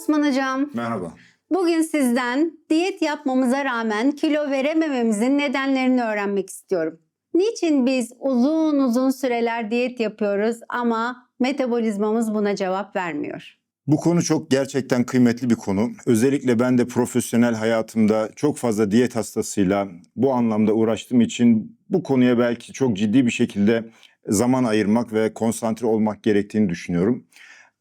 Osman Hocam. Merhaba. Bugün sizden diyet yapmamıza rağmen kilo veremememizin nedenlerini öğrenmek istiyorum. Niçin biz uzun uzun süreler diyet yapıyoruz ama metabolizmamız buna cevap vermiyor? Bu konu çok gerçekten kıymetli bir konu. Özellikle ben de profesyonel hayatımda çok fazla diyet hastasıyla bu anlamda uğraştığım için bu konuya belki çok ciddi bir şekilde zaman ayırmak ve konsantre olmak gerektiğini düşünüyorum.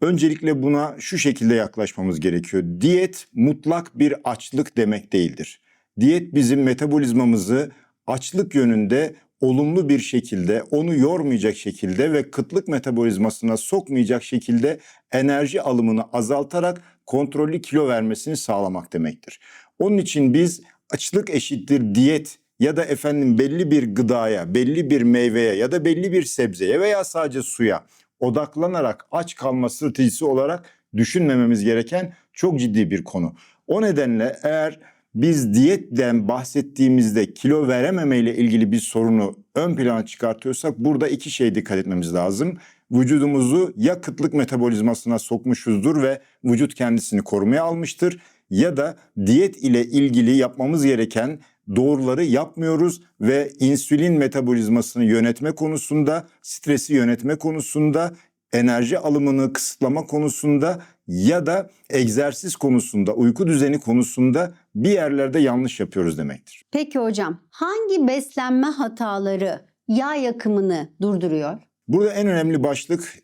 Öncelikle buna şu şekilde yaklaşmamız gerekiyor. Diyet mutlak bir açlık demek değildir. Diyet bizim metabolizmamızı açlık yönünde olumlu bir şekilde, onu yormayacak şekilde ve kıtlık metabolizmasına sokmayacak şekilde enerji alımını azaltarak kontrollü kilo vermesini sağlamak demektir. Onun için biz açlık eşittir diyet ya da efendim belli bir gıdaya, belli bir meyveye ya da belli bir sebzeye veya sadece suya odaklanarak aç kalma stratejisi olarak düşünmememiz gereken çok ciddi bir konu. O nedenle eğer biz diyetten bahsettiğimizde kilo verememe ile ilgili bir sorunu ön plana çıkartıyorsak burada iki şey dikkat etmemiz lazım. Vücudumuzu ya kıtlık metabolizmasına sokmuşuzdur ve vücut kendisini korumaya almıştır ya da diyet ile ilgili yapmamız gereken doğruları yapmıyoruz ve insülin metabolizmasını yönetme konusunda, stresi yönetme konusunda, enerji alımını kısıtlama konusunda ya da egzersiz konusunda, uyku düzeni konusunda bir yerlerde yanlış yapıyoruz demektir. Peki hocam hangi beslenme hataları yağ yakımını durduruyor? Burada en önemli başlık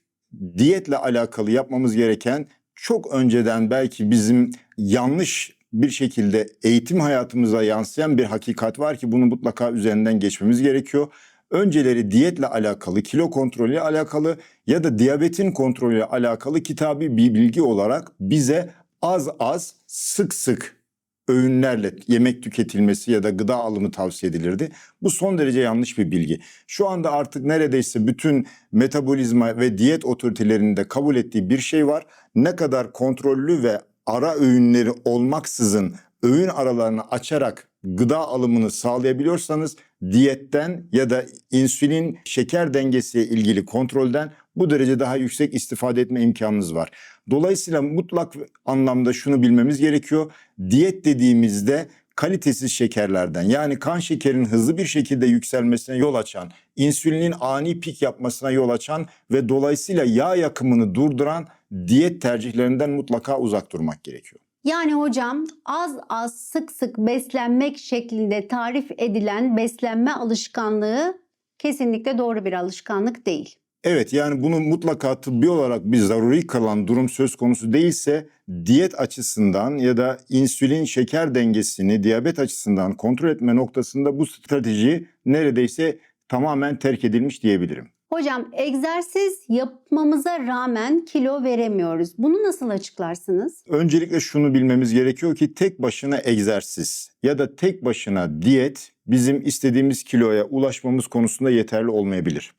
diyetle alakalı yapmamız gereken çok önceden belki bizim yanlış bir şekilde eğitim hayatımıza yansıyan bir hakikat var ki bunu mutlaka üzerinden geçmemiz gerekiyor. Önceleri diyetle alakalı, kilo kontrolüyle alakalı ya da diyabetin kontrolüyle alakalı kitabi bir bilgi olarak bize az az sık sık öğünlerle yemek tüketilmesi ya da gıda alımı tavsiye edilirdi. Bu son derece yanlış bir bilgi. Şu anda artık neredeyse bütün metabolizma ve diyet otoritelerinin de kabul ettiği bir şey var. Ne kadar kontrollü ve ara öğünleri olmaksızın öğün aralarını açarak gıda alımını sağlayabiliyorsanız diyetten ya da insülin şeker dengesiyle ilgili kontrolden bu derece daha yüksek istifade etme imkanınız var. Dolayısıyla mutlak anlamda şunu bilmemiz gerekiyor. Diyet dediğimizde kalitesiz şekerlerden yani kan şekerinin hızlı bir şekilde yükselmesine yol açan, insülinin ani pik yapmasına yol açan ve dolayısıyla yağ yakımını durduran diyet tercihlerinden mutlaka uzak durmak gerekiyor. Yani hocam az az sık sık beslenmek şeklinde tarif edilen beslenme alışkanlığı kesinlikle doğru bir alışkanlık değil. Evet yani bunu mutlaka tıbbi olarak bir zaruri kalan durum söz konusu değilse diyet açısından ya da insülin şeker dengesini diyabet açısından kontrol etme noktasında bu strateji neredeyse tamamen terk edilmiş diyebilirim. Hocam egzersiz yapmamıza rağmen kilo veremiyoruz. Bunu nasıl açıklarsınız? Öncelikle şunu bilmemiz gerekiyor ki tek başına egzersiz ya da tek başına diyet bizim istediğimiz kiloya ulaşmamız konusunda yeterli olmayabilir.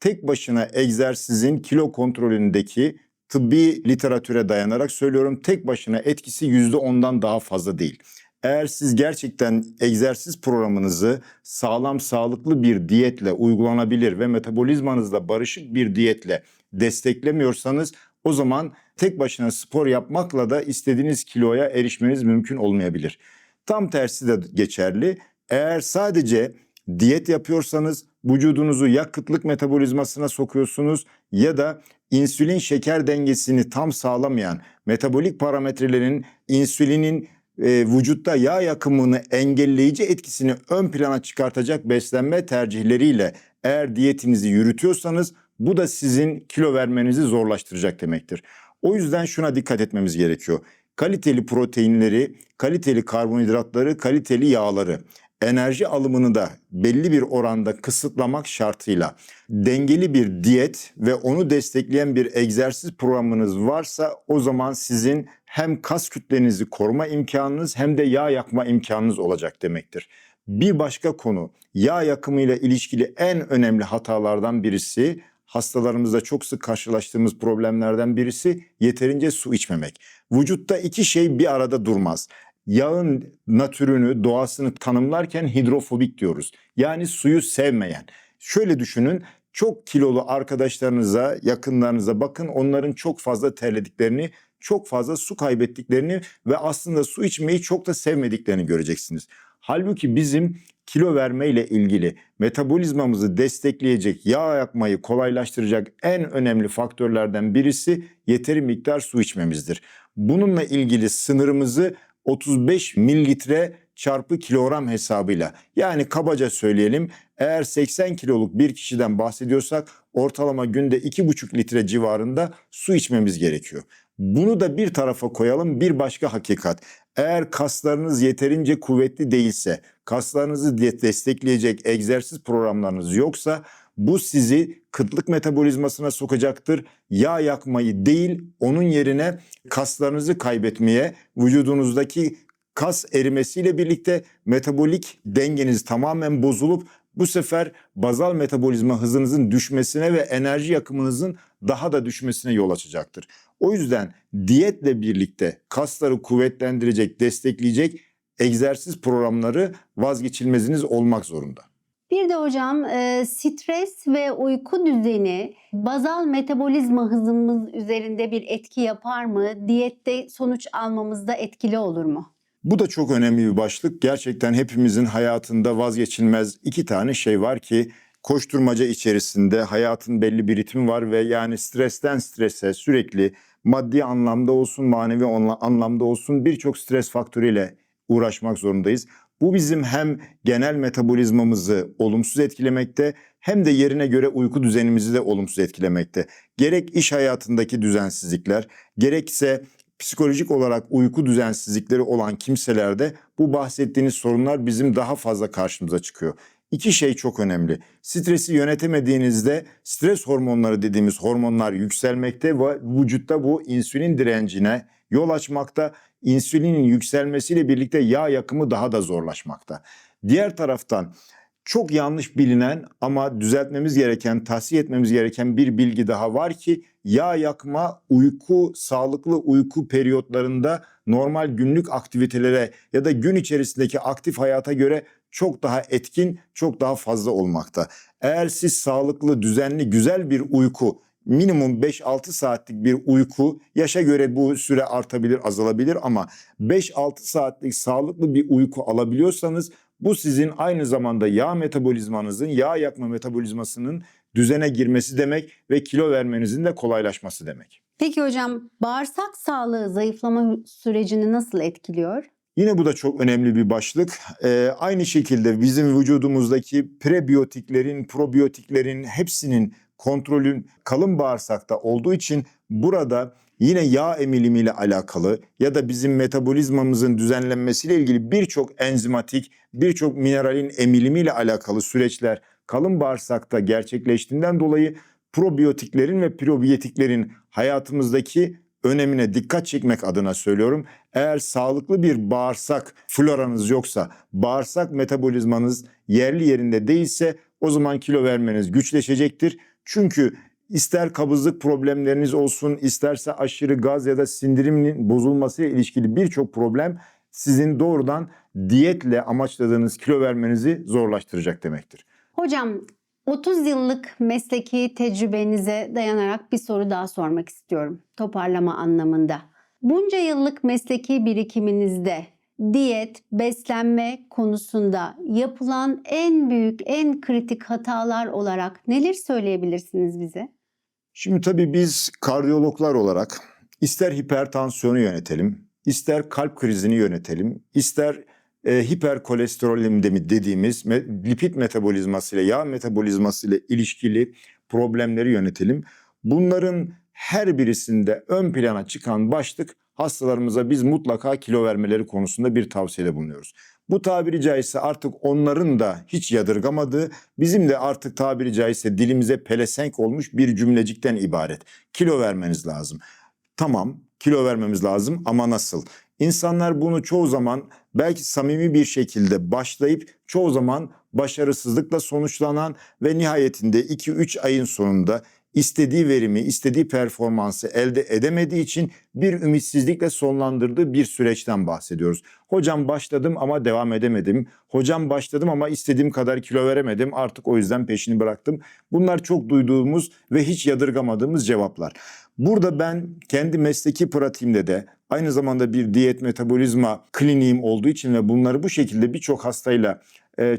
Tek başına egzersizin kilo kontrolündeki tıbbi literatüre dayanarak söylüyorum tek başına etkisi %10'dan daha fazla değil. Eğer siz gerçekten egzersiz programınızı sağlam sağlıklı bir diyetle uygulanabilir ve metabolizmanızla barışık bir diyetle desteklemiyorsanız o zaman tek başına spor yapmakla da istediğiniz kiloya erişmeniz mümkün olmayabilir. Tam tersi de geçerli. Eğer sadece diyet yapıyorsanız vücudunuzu ya kıtlık metabolizmasına sokuyorsunuz ya da insülin şeker dengesini tam sağlamayan metabolik parametrelerin insülinin e, vücutta yağ yakımını engelleyici etkisini ön plana çıkartacak beslenme tercihleriyle eğer diyetinizi yürütüyorsanız bu da sizin kilo vermenizi zorlaştıracak demektir. O yüzden şuna dikkat etmemiz gerekiyor. Kaliteli proteinleri, kaliteli karbonhidratları, kaliteli yağları enerji alımını da belli bir oranda kısıtlamak şartıyla dengeli bir diyet ve onu destekleyen bir egzersiz programınız varsa o zaman sizin hem kas kütlenizi koruma imkanınız hem de yağ yakma imkanınız olacak demektir. Bir başka konu yağ yakımıyla ilişkili en önemli hatalardan birisi hastalarımızda çok sık karşılaştığımız problemlerden birisi yeterince su içmemek. Vücutta iki şey bir arada durmaz yağın natürünü, doğasını tanımlarken hidrofobik diyoruz. Yani suyu sevmeyen. Şöyle düşünün, çok kilolu arkadaşlarınıza, yakınlarınıza bakın onların çok fazla terlediklerini çok fazla su kaybettiklerini ve aslında su içmeyi çok da sevmediklerini göreceksiniz. Halbuki bizim kilo verme ile ilgili metabolizmamızı destekleyecek, yağ yakmayı kolaylaştıracak en önemli faktörlerden birisi yeteri miktar su içmemizdir. Bununla ilgili sınırımızı 35 mililitre çarpı kilogram hesabıyla yani kabaca söyleyelim eğer 80 kiloluk bir kişiden bahsediyorsak ortalama günde 2,5 litre civarında su içmemiz gerekiyor. Bunu da bir tarafa koyalım bir başka hakikat. Eğer kaslarınız yeterince kuvvetli değilse, kaslarınızı de- destekleyecek egzersiz programlarınız yoksa bu sizi kıtlık metabolizmasına sokacaktır. Yağ yakmayı değil, onun yerine kaslarınızı kaybetmeye, vücudunuzdaki kas erimesiyle birlikte metabolik dengeniz tamamen bozulup bu sefer bazal metabolizma hızınızın düşmesine ve enerji yakımınızın daha da düşmesine yol açacaktır. O yüzden diyetle birlikte kasları kuvvetlendirecek, destekleyecek egzersiz programları vazgeçilmeziniz olmak zorunda. Bir de hocam e, stres ve uyku düzeni bazal metabolizma hızımız üzerinde bir etki yapar mı? Diyette sonuç almamızda etkili olur mu? Bu da çok önemli bir başlık. Gerçekten hepimizin hayatında vazgeçilmez iki tane şey var ki koşturmaca içerisinde hayatın belli bir ritmi var ve yani stresten strese sürekli maddi anlamda olsun manevi anlamda olsun birçok stres faktörüyle uğraşmak zorundayız. Bu bizim hem genel metabolizmamızı olumsuz etkilemekte hem de yerine göre uyku düzenimizi de olumsuz etkilemekte. Gerek iş hayatındaki düzensizlikler gerekse psikolojik olarak uyku düzensizlikleri olan kimselerde bu bahsettiğiniz sorunlar bizim daha fazla karşımıza çıkıyor. İki şey çok önemli. Stresi yönetemediğinizde stres hormonları dediğimiz hormonlar yükselmekte ve vücutta bu insülin direncine yol açmakta. İnsülinin yükselmesiyle birlikte yağ yakımı daha da zorlaşmakta. Diğer taraftan çok yanlış bilinen ama düzeltmemiz gereken, tahsiye etmemiz gereken bir bilgi daha var ki yağ yakma uyku, sağlıklı uyku periyotlarında normal günlük aktivitelere ya da gün içerisindeki aktif hayata göre çok daha etkin, çok daha fazla olmakta. Eğer siz sağlıklı, düzenli, güzel bir uyku, minimum 5-6 saatlik bir uyku, yaşa göre bu süre artabilir, azalabilir ama 5-6 saatlik sağlıklı bir uyku alabiliyorsanız bu sizin aynı zamanda yağ metabolizmanızın, yağ yakma metabolizmasının düzene girmesi demek ve kilo vermenizin de kolaylaşması demek. Peki hocam bağırsak sağlığı zayıflama sürecini nasıl etkiliyor? Yine bu da çok önemli bir başlık. Ee, aynı şekilde bizim vücudumuzdaki prebiyotiklerin, probiyotiklerin hepsinin kontrolün kalın bağırsakta olduğu için burada yine yağ emilimiyle alakalı ya da bizim metabolizmamızın düzenlenmesiyle ilgili birçok enzimatik, birçok mineralin emilimiyle alakalı süreçler kalın bağırsakta gerçekleştiğinden dolayı probiyotiklerin ve probiyotiklerin hayatımızdaki önemine dikkat çekmek adına söylüyorum. Eğer sağlıklı bir bağırsak floranız yoksa, bağırsak metabolizmanız yerli yerinde değilse o zaman kilo vermeniz güçleşecektir. Çünkü ister kabızlık problemleriniz olsun, isterse aşırı gaz ya da sindirimin bozulmasıyla ilişkili birçok problem sizin doğrudan diyetle amaçladığınız kilo vermenizi zorlaştıracak demektir. Hocam 30 yıllık mesleki tecrübenize dayanarak bir soru daha sormak istiyorum toparlama anlamında. Bunca yıllık mesleki birikiminizde diyet, beslenme konusunda yapılan en büyük, en kritik hatalar olarak neler söyleyebilirsiniz bize? Şimdi tabii biz kardiyologlar olarak ister hipertansiyonu yönetelim, ister kalp krizini yönetelim, ister e, hiperkolesterolemdemi dediğimiz me- lipid metabolizması ile yağ metabolizması ile ilişkili problemleri yönetelim. Bunların her birisinde ön plana çıkan başlık hastalarımıza biz mutlaka kilo vermeleri konusunda bir tavsiyede bulunuyoruz. Bu tabiri caizse artık onların da hiç yadırgamadığı, bizim de artık tabiri caizse dilimize pelesenk olmuş bir cümlecikten ibaret. Kilo vermeniz lazım. Tamam, kilo vermemiz lazım ama nasıl? İnsanlar bunu çoğu zaman belki samimi bir şekilde başlayıp çoğu zaman başarısızlıkla sonuçlanan ve nihayetinde 2-3 ayın sonunda istediği verimi, istediği performansı elde edemediği için bir ümitsizlikle sonlandırdığı bir süreçten bahsediyoruz. Hocam başladım ama devam edemedim. Hocam başladım ama istediğim kadar kilo veremedim. Artık o yüzden peşini bıraktım. Bunlar çok duyduğumuz ve hiç yadırgamadığımız cevaplar. Burada ben kendi mesleki pratiğimde de aynı zamanda bir diyet metabolizma kliniğim olduğu için ve bunları bu şekilde birçok hastayla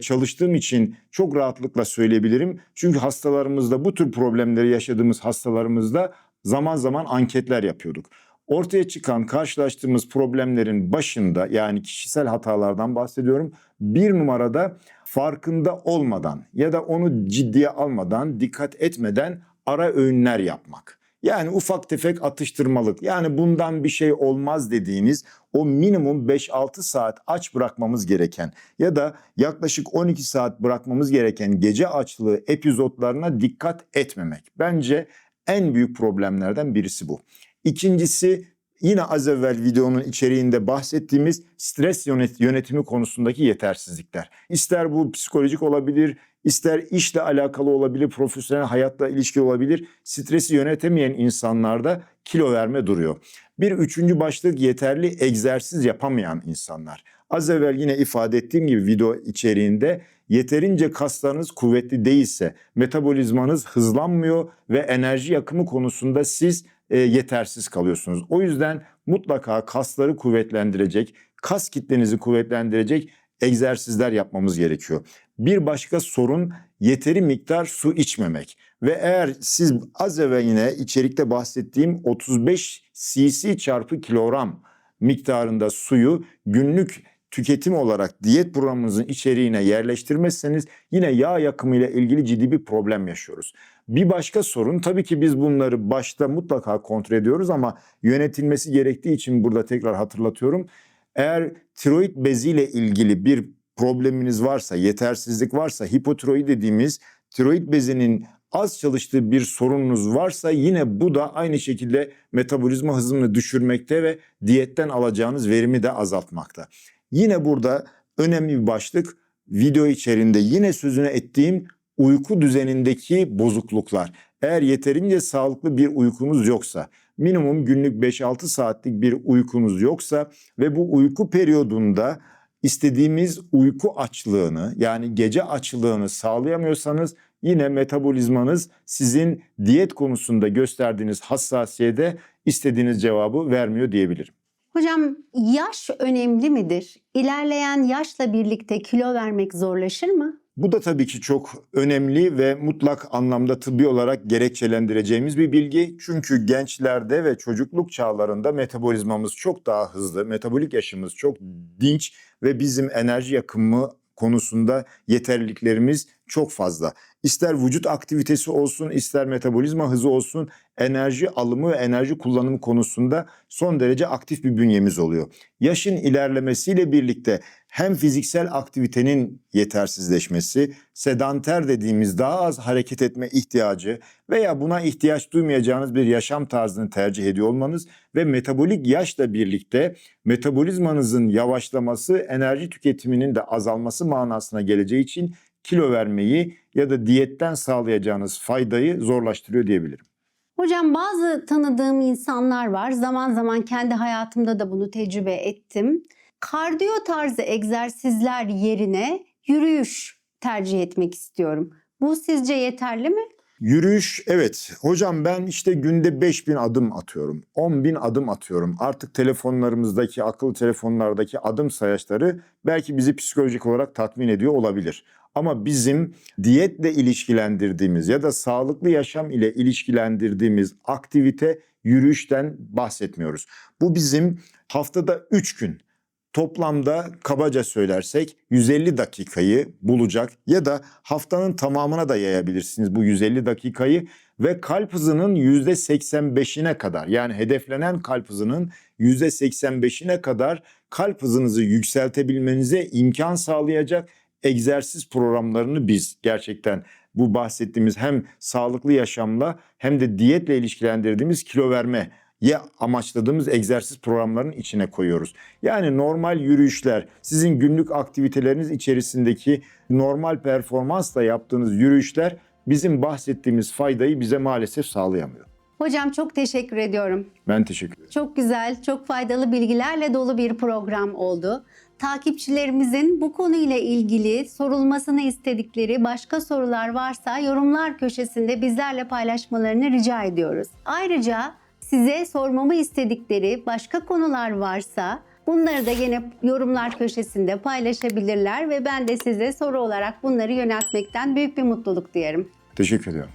çalıştığım için çok rahatlıkla söyleyebilirim. Çünkü hastalarımızda bu tür problemleri yaşadığımız hastalarımızda zaman zaman anketler yapıyorduk. Ortaya çıkan karşılaştığımız problemlerin başında yani kişisel hatalardan bahsediyorum. Bir numarada farkında olmadan ya da onu ciddiye almadan, dikkat etmeden ara öğünler yapmak. Yani ufak tefek atıştırmalık yani bundan bir şey olmaz dediğiniz o minimum 5-6 saat aç bırakmamız gereken ya da yaklaşık 12 saat bırakmamız gereken gece açlığı epizotlarına dikkat etmemek. Bence en büyük problemlerden birisi bu. İkincisi yine az evvel videonun içeriğinde bahsettiğimiz stres yönet- yönetimi konusundaki yetersizlikler. İster bu psikolojik olabilir, ister işle alakalı olabilir, profesyonel hayatla ilişkili olabilir. Stresi yönetemeyen insanlarda kilo verme duruyor. Bir üçüncü başlık yeterli egzersiz yapamayan insanlar. Az evvel yine ifade ettiğim gibi video içeriğinde yeterince kaslarınız kuvvetli değilse, metabolizmanız hızlanmıyor ve enerji yakımı konusunda siz e, yetersiz kalıyorsunuz. O yüzden mutlaka kasları kuvvetlendirecek, kas kitlenizi kuvvetlendirecek egzersizler yapmamız gerekiyor. Bir başka sorun yeteri miktar su içmemek. Ve eğer siz az evvel yine içerikte bahsettiğim 35 cc çarpı kilogram miktarında suyu günlük tüketim olarak diyet programınızın içeriğine yerleştirmezseniz yine yağ yakımı ile ilgili ciddi bir problem yaşıyoruz. Bir başka sorun tabii ki biz bunları başta mutlaka kontrol ediyoruz ama yönetilmesi gerektiği için burada tekrar hatırlatıyorum. Eğer tiroid beziyle ilgili bir probleminiz varsa, yetersizlik varsa, hipotiroid dediğimiz tiroid bezinin az çalıştığı bir sorununuz varsa yine bu da aynı şekilde metabolizma hızını düşürmekte ve diyetten alacağınız verimi de azaltmakta. Yine burada önemli bir başlık video içerisinde yine sözüne ettiğim uyku düzenindeki bozukluklar. Eğer yeterince sağlıklı bir uykunuz yoksa, minimum günlük 5-6 saatlik bir uykunuz yoksa ve bu uyku periyodunda istediğimiz uyku açlığını yani gece açlığını sağlayamıyorsanız yine metabolizmanız sizin diyet konusunda gösterdiğiniz hassasiyete istediğiniz cevabı vermiyor diyebilirim. Hocam yaş önemli midir? İlerleyen yaşla birlikte kilo vermek zorlaşır mı? Bu da tabii ki çok önemli ve mutlak anlamda tıbbi olarak gerekçelendireceğimiz bir bilgi. Çünkü gençlerde ve çocukluk çağlarında metabolizmamız çok daha hızlı, metabolik yaşımız çok dinç ve bizim enerji yakımı konusunda yeterliliklerimiz çok fazla. İster vücut aktivitesi olsun, ister metabolizma hızı olsun, enerji alımı ve enerji kullanımı konusunda son derece aktif bir bünyemiz oluyor. Yaşın ilerlemesiyle birlikte hem fiziksel aktivitenin yetersizleşmesi, sedanter dediğimiz daha az hareket etme ihtiyacı veya buna ihtiyaç duymayacağınız bir yaşam tarzını tercih ediyor olmanız ve metabolik yaşla birlikte metabolizmanızın yavaşlaması, enerji tüketiminin de azalması manasına geleceği için kilo vermeyi ya da diyetten sağlayacağınız faydayı zorlaştırıyor diyebilirim. Hocam bazı tanıdığım insanlar var. Zaman zaman kendi hayatımda da bunu tecrübe ettim. Kardiyo tarzı egzersizler yerine yürüyüş tercih etmek istiyorum. Bu sizce yeterli mi? Yürüyüş evet. Hocam ben işte günde 5000 adım atıyorum. 10.000 adım atıyorum. Artık telefonlarımızdaki, akıllı telefonlardaki adım sayaçları belki bizi psikolojik olarak tatmin ediyor olabilir. Ama bizim diyetle ilişkilendirdiğimiz ya da sağlıklı yaşam ile ilişkilendirdiğimiz aktivite yürüyüşten bahsetmiyoruz. Bu bizim haftada 3 gün toplamda kabaca söylersek 150 dakikayı bulacak ya da haftanın tamamına da yayabilirsiniz bu 150 dakikayı ve kalp hızının %85'ine kadar yani hedeflenen kalp hızının %85'ine kadar kalp hızınızı yükseltebilmenize imkan sağlayacak egzersiz programlarını biz gerçekten bu bahsettiğimiz hem sağlıklı yaşamla hem de diyetle ilişkilendirdiğimiz kilo verme ya amaçladığımız egzersiz programlarının içine koyuyoruz. Yani normal yürüyüşler, sizin günlük aktiviteleriniz içerisindeki normal performansla yaptığınız yürüyüşler bizim bahsettiğimiz faydayı bize maalesef sağlayamıyor. Hocam çok teşekkür ediyorum. Ben teşekkür ederim. Çok güzel, çok faydalı bilgilerle dolu bir program oldu. Takipçilerimizin bu konuyla ilgili sorulmasını istedikleri başka sorular varsa yorumlar köşesinde bizlerle paylaşmalarını rica ediyoruz. Ayrıca size sormamı istedikleri başka konular varsa bunları da yine yorumlar köşesinde paylaşabilirler ve ben de size soru olarak bunları yöneltmekten büyük bir mutluluk duyarım. Teşekkür ediyorum.